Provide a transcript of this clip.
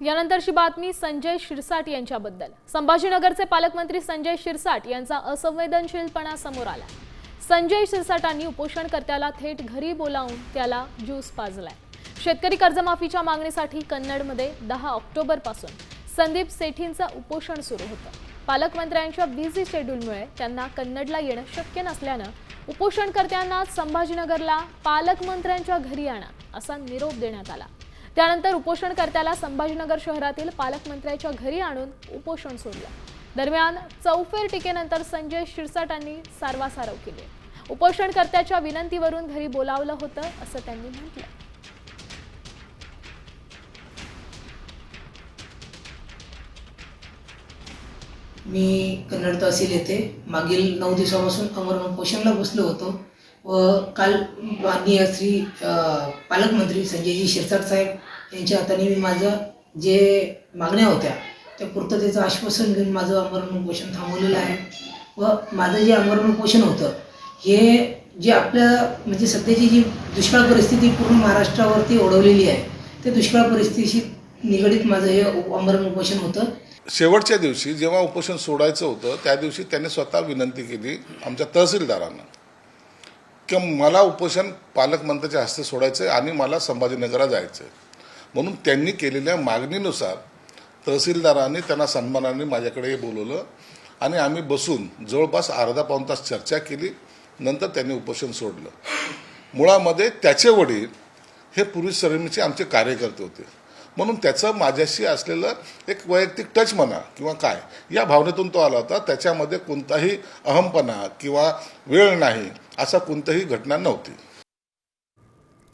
यानंतरची बातमी संजय शिरसाट यांच्याबद्दल. संभाजीनगरचे पालकमंत्री संजय शिरसाट यांचा असंवेदनशीलपणा समोर आला. संजय शिरसाटांनी उपोषणकर्त्याला थेट घरी बोलावून त्याला ज्यूस पाजलाय. शेतकरी कर्जमाफीच्या मागणीसाठी कन्नडमध्ये दहा ऑक्टोबरपासून संदीप सेठींचं उपोषण सुरू होतं. पालकमंत्र्यांच्या बिझी शेड्यूलमुळे त्यांना कन्नडला येणं शक्य नसल्यानं उपोषणकर्त्यांना संभाजीनगरला पालकमंत्र्यांच्या घरी आणा असा निरोप देण्यात आला. त्यानंतर उपोषणकर्त्याला संभाजीनगर शहरातील पालकमंत्र्याच्या घरी आणून उपोषण सोडलं. दरम्यान चौफेर टीकेनंतर संजय शिरसाटांनी सारवासारव केली. उपोषणकर्त्याच्या विनंतीवरून घरी बोलावलं होतं असं त्यांनी म्हटलं. मी कन्नड तहसील येथे मागील नऊ दिवसापासून अमरण उपोषणला बसलो होतो. व काल माननीय श्री पालकमंत्री संजयजी शिरसाट साहेब यांच्या हाताने मी माझं जे मागण्या होत्या त्या पूर्ततेचं आश्वासन घेऊन माझं आमरण उपोषण थांबवलेलं आहे. व माझं जे आमरण उपोषण होतं हे जे आपल्या म्हणजे सध्याची जी दुष्काळ परिस्थिती पूर्ण महाराष्ट्रावरती ओढवलेली आहे ते दुष्काळ परिस्थितीशी निगडीत माझं हे आमरण उपोषण होतं. शेवटच्या दिवशी जेव्हा उपोषण सोडायचं होतं त्या दिवशी त्यांनी स्वतः विनंती केली आमच्या तहसीलदारांना. की मला उपोषण पालकमंत्र्याच्या हस्ते सोडायचं आहे आणि मला संभाजीनगरला जायचं आहे म्हणून त्यांनी केलेल्या मागणीनुसार तहसीलदारांनी त्यांना सन्मानाने माझ्याकडे बोलवलं आणि आम्ही बसून जवळपास अर्धा पाऊण तास चर्चा केली. नंतर त्यांनी उपोषण सोडलं. मुळामध्ये त्याचे वडील हे पूर्वी सर्विसचे आमचे कार्यकर्ते होते. म्हणून त्याचं माझ्याशी असलेलं एक वैयक्तिक टच म्हणा किंवा काय या भावनेतून तो आला होता. त्याच्यामध्ये कोणताही अहमपणा किंवा वेळ नाही. असा कोणताही घटना नव्हती.